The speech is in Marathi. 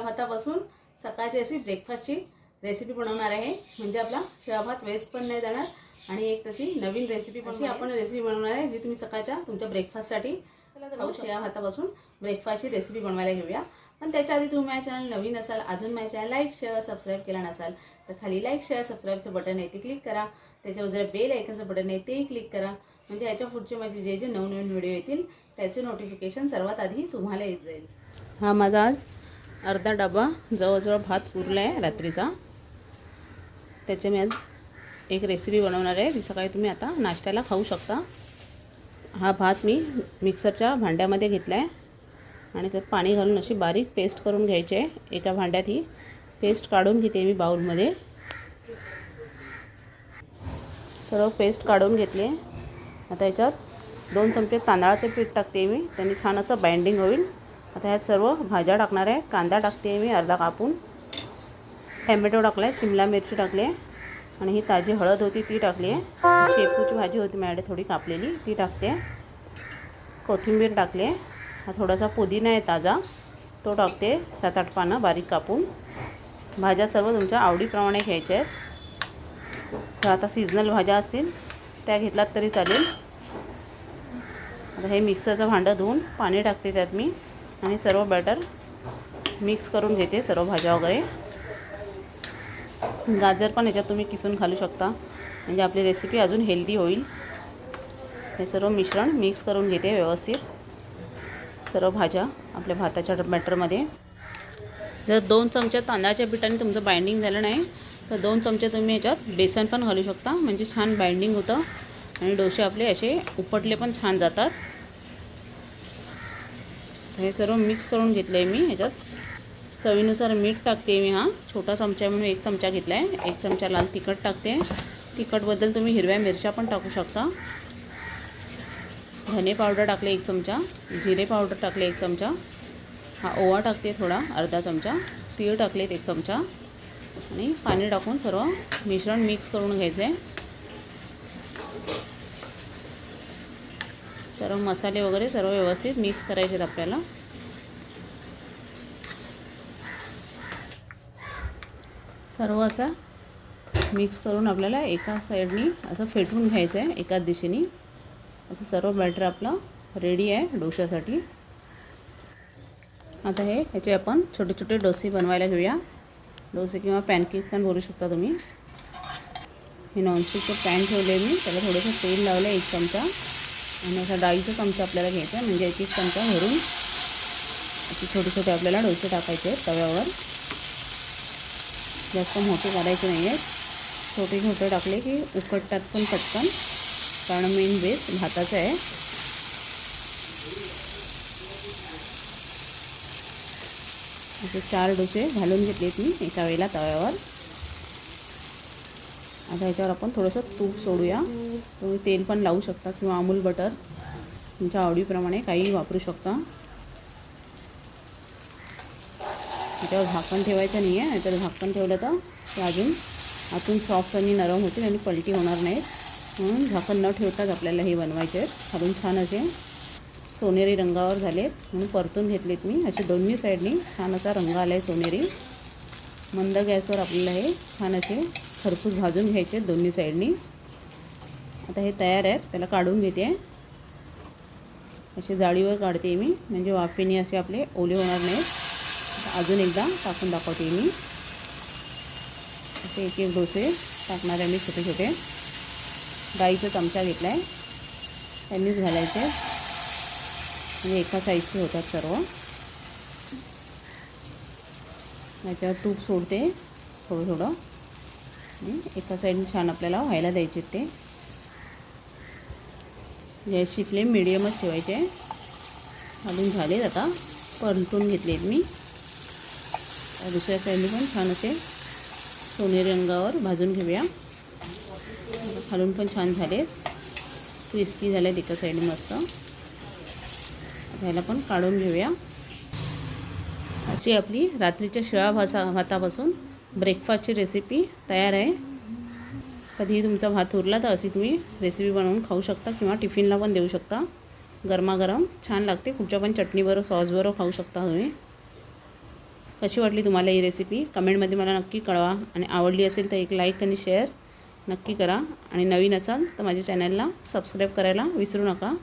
भातापासून सकाळची अशी ब्रेकफास्टची रेसिपी बनवणार आहे. म्हणजे आपला शिळा भात वेस्ट पण नाही जाणार आणि एक तशी नवीन रेसिपी पण आपण रेसिपी बनवणार आहे जी तुम्ही सकाळच्या तुमच्या ब्रेकफास्टसाठी चला तर शिळा भातापासून ब्रेकफास्टची रेसिपी बनवायला घेऊया. पण त्याच्या आधी तुम्ही माझ्या चॅनल नवीन असाल अजून माझ्या चॅनल लाईक शेअर सबस्क्राईब केला नसाल तर खाली लाईक शेअर सबस्क्राईबचं बटन आहे ते क्लिक करा. त्याच्यावर जर बेल आयकनचं बटन आहे तेही क्लिक करा. म्हणजे याच्या पुढचे माझे जे जे नवनवीन व्हिडिओ येतील त्याचे नोटिफिकेशन सर्वात आधी तुम्हाला येत जाईल. हा माझा आज अर्धा डबा जवळजवळ भात उरला आहे रात्रीचा. त्याचे मी आज एक रेसिपी बनवणार आहे. ती सकाळी तुम्ही आता नाश्त्याला खाऊ शकता. हा भात मी मिक्सरच्या भांड्यामध्ये घेतला आहे. आणि त्यात पाणी घालून अशी बारीक पेस्ट करून घ्यायची आहे. एका भांड्यात ही पेस्ट काढून घेते मी बाऊलमध्ये सर्व पेस्ट काढून घेतले. आता याच्यात दोन चमचे तांदळाचे पीठ टाकते मी. त्यांनी छान असं बाइंडिंग होईल. आता ह्यात सर्व भाज्या टाकणार आहे. कांदा टाकते मी अर्धा कापून. टॅमॅटो टाकला आहे शिमला मिरची टाकली आहे. आणि ही ताजी हळद होती ती टाकली आहे. शेपूची भाजी होती माझ्याकडे थोडी कापलेली ती टाकते कोथिंबीर टाकली आहे. हा थोडासा पुदिना आहे ताजा. तो टाकते सात आठ पानं बारीक कापून. भाज्या सर्व तुमच्या आवडीप्रमाणे घ्यायच्या आहेत. तर आता सीझनल भाज्या असतील. त्या घेतलात तरी चालेल. आता हे मिक्सरचं भांडं धुवून पाणी टाकते त्यात मी. आणि सर्व बॅटर मिक्स करून घेते सर्व भाज्या वगैरे. गाजर पण याच्यात तुम्ही किसून घालू शकता. म्हणजे आपली रेसिपी अजून हेल्दी होईल. हे सर्व मिश्रण मिक्स करून घेते व्यवस्थित. सर्व भाज्या आपल्या भाताच्या बॅटरमध्ये जर दोन चमचे तांदळाच्या पिठाने तुमचं बाइंडिंग झालं नाही तर दोन चमचे तुम्ही याच्यात बेसन पण घालू शकता. म्हणजे छान बाइंडिंग होतं. आणि डोसे आपले असे उपटले पण छान जातात. हे सर्व मिक्स करून घेतलं आहे मी ह्याच्यात चवीनुसार मीठ टाकते मी हा. छोटा चमचा म्हणून एक चमचा घेतला आहे एक चमचा लाल तिखट टाकते. तिखटबद्दल तुम्ही हिरव्या मिरच्या पण टाकू शकता. धने पावडर टाकले एक चमचा. जिरे पावडर टाकले एक चमचा. हा ओवा टाकते थोडा अर्धा चमचा. तीळ टाकलेत एक चमचा. आणि पाणी टाकून सर्व मिश्रण मिक्स करून घ्यायचं. आहे सर्व मसाले वगैरे सर्व व्यवस्थित मिक्स करायचे आहेत आपल्याला. सर्व असं मिक्स करून आपल्याला एका साईडनी असं फेटून घ्यायचं आहे एकाच दिशेने. असं सर्व बॅटर आपलं रेडी आहे डोश्यासाठी. आता हे ह्याचे आपण छोटे छोटे डोसे बनवायला घेऊया. डोसे किंवा पॅनकेक पण बोलू शकता तुम्ही. हे नॉनस्टिकचं पॅन ठेवले मी. त्याला थोडंसं तेल लावलं एक चमचा. आणि असा डाळीचा चमचा आपल्याला घ्यायचा आहे. म्हणजे एक एक चमचा भरून असे छोटे छोटे आपल्याला डोसे टाकायचे आहेत तव्यावर. जास्त मोठे करायचे नाही आहेत. छोटे छोटे टाकले की उकडतात पण पटकन. कारण मेन बेस भाताचा आहे. असे चार डोसे घालून घेतलेत मी एका वेळेला तव्यावर. आता ह्याच्यावर आपण थोडंसं तूप सोडूया. तुम्ही तेल पण लावू शकता किंवा अमूल बटर. तुमच्या आवडीप्रमाणे काहीही वापरू शकता. त्याच्यावर झाकण ठेवायचं नाही आहे नाहीतर झाकण ठेवलं तर ते अजून आतून सॉफ्ट आणि नरम होतील आणि पलटी होणार नाहीत. म्हणून झाकण न ठेवताच आपल्याला हे बनवायचे आहेत. खालून छान असे सोनेरी रंगावर झाले. म्हणून परतून घेतलेत मी. असे दोन्ही साईडनी छान असा रंग आला आहे सोनेरी. मंद गॅसवर आपल्याला हे छान असे खरपूस भाजून घ्यायचे आहेत दोन्ही साईडनी. आता हे तयार आहेत. त्याला काढून घेते. असे जाळीवर काढते मी. म्हणजे वाफेने असे आपले ओले होणार नाहीत. अजून एकदा टाकून दाखवते मी. असे एक एक डोसे टाकणार आहे मी छोटे छोटे गाईचा चमचा घेतला आहे त्यांनीच घालायचे. म्हणजे एका साईजचे होतात सर्व. नाहीतर तूप सोडते थोडं थोडं. आणि एका साईडने छान आपल्याला व्हायला द्यायचे ते. गॅसची फ्लेम मिडियमच ठेवायचे घालून झालेत आता परतून घेतलेत मी. दुसऱ्या साईडने पण छान असे सोनेरी रंगावर भाजून घेऊया. खालून पण छान झाले क्रिस्पी झाल्यात एका साईडने मस्त. ह्याला पण काढून घेऊया. अशी आपली रात्रीच्या शिळा भासा भातापासून ब्रेकफास्टची रेसिपी तयार आहे. कधीही तुमचा भात उरला तर अशी तुम्ही रेसिपी बनवून खाऊ शकता किंवा टिफिनला पण देऊ शकता. गरमागरम छान लागते. कुठच्या पण चटणीबरोबर सॉसबरोबर खाऊ शकता तुम्ही. कशी वाटली तुम्हाला ही रेसिपी कमेंटमध्ये मला नक्की कळवा. आणि आवडली असेल तर एक लाईक आणि शेअर नक्की करा. आणि नवीन असाल तर माझ्या चॅनलला सबस्क्राईब करायला विसरू नका.